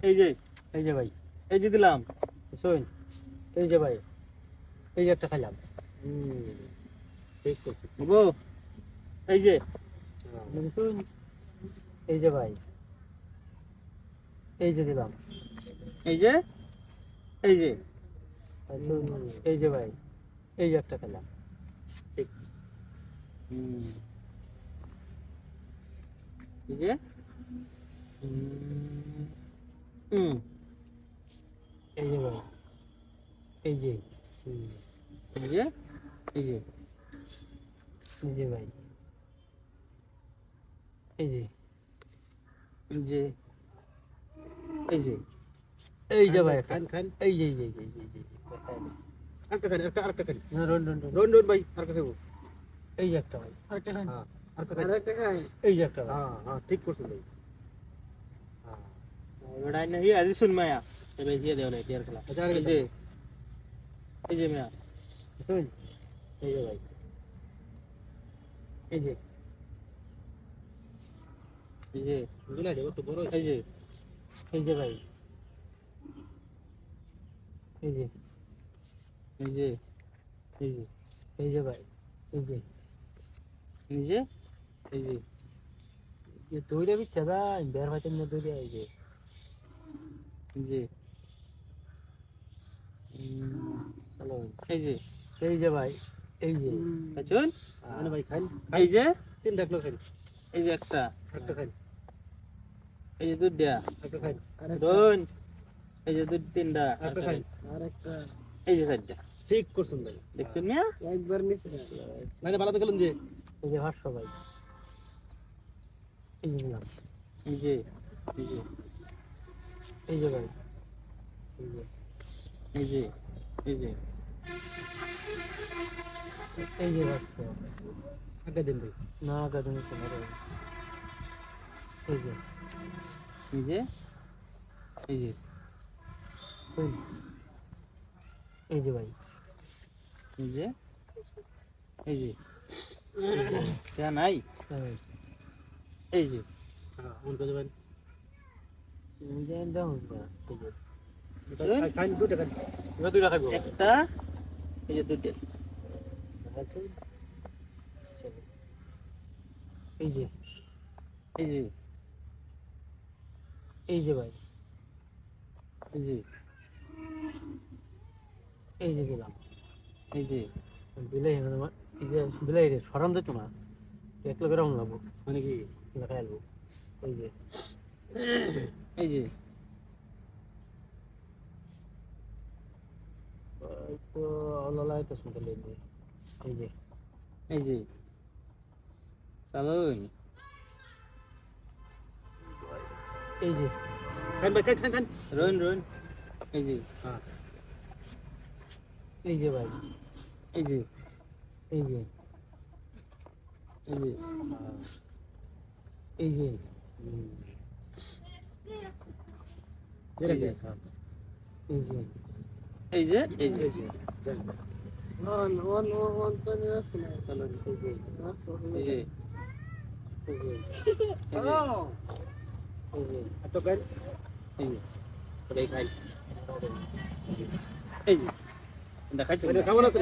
এই যে এই যে ভাই। এই যে দিলাম। শোন এই যে ভাই এই যে একটা খাইলাম। ঠিক এই যে। শুন এই যে ভাই এই যে দিলাম। এই যে এই যে। এই যে ভাই এই যে একটা খেলাম হুম। এই যে। হুম। এই যে ভাই এই যে এই যে এই যে। এই যে ভাই। এই যে। এই যে। এই যে। এই যে ভাই খান খান। এই যে এই যে এই যে, এই যে, আরেকটা খান আরেকটা আরেকটা খান। না, রন রন রন রোন ভাই আরেকটা খাব। এই যে একটা ভাই। আরেকটা খান। হ্যাঁ। আরেকটা খান। আরেকটা খাই এই যে একটা হ্যাঁ হ্যাঁ ঠিক করছেন ভাই। লড়াই না দি শুন মায়া এবার হিয়া দেও না টিয়ার খেলা আচ্ছা, এই যে এই যে মায়া শুন এই যে ভাই এই যে এই যে বুঝলা দেবো তো বড় এই যে এই যে ভাই এই যে এই যে এই যে এই যে ভাই এই যে এই যে এই যে যে দৌড়ে বিচ্ছে ভাই বের হইতে না দৌড়ে এই যে এই যে হ্যালো এই যে এই যে ভাই এই যে আচুন মানে ভাই খাই এই যে? তিন ডাকলো খাই এই যে একটা একটা খাই এই যে দুধ দেয়া। একটা খাই রোন এই যে দুধ তিনটা। একটা খাই আরেকটা। এই যে চারটা। ঠিক করছেন ভাই। দেখছেন মিয়া? একবার নিছে মানে ভালো দেখলাম যে এই যে ভাষ্য ভাই। এই যে এই যে এই যে। এই যে ভাই। এই যে এই যে। এই যে আগে দিন ভাই। না গাদুনি তোমার এই যে। এই যে। এই যে। এই যে ভাই। এই যে। এই যে। নাই। এই এই যে। হ্যাঁ অন এই যে এই যে এই যে এই যে ভাই এই যে এই যে দিলাম এই যে বিলাই তোমার এই যে বিলাই রে সরান দিত না দেখলে লোকের রং লাগবো মানে কি লেখা এই যে এই যে। এই তো অলালাই শুনতে লেগে এই যে। এই যে। চালুন এই যে। খান ভাই খান খান রোন রোন এই যে। হ্যাঁ। এই যে ভাই। এই যে। এই যে। এই যে। এই যে। এই যে এই যে ওন ওন ওন তো নিরক্ষণ এই যে দেখাচ্ছি কেমন আছে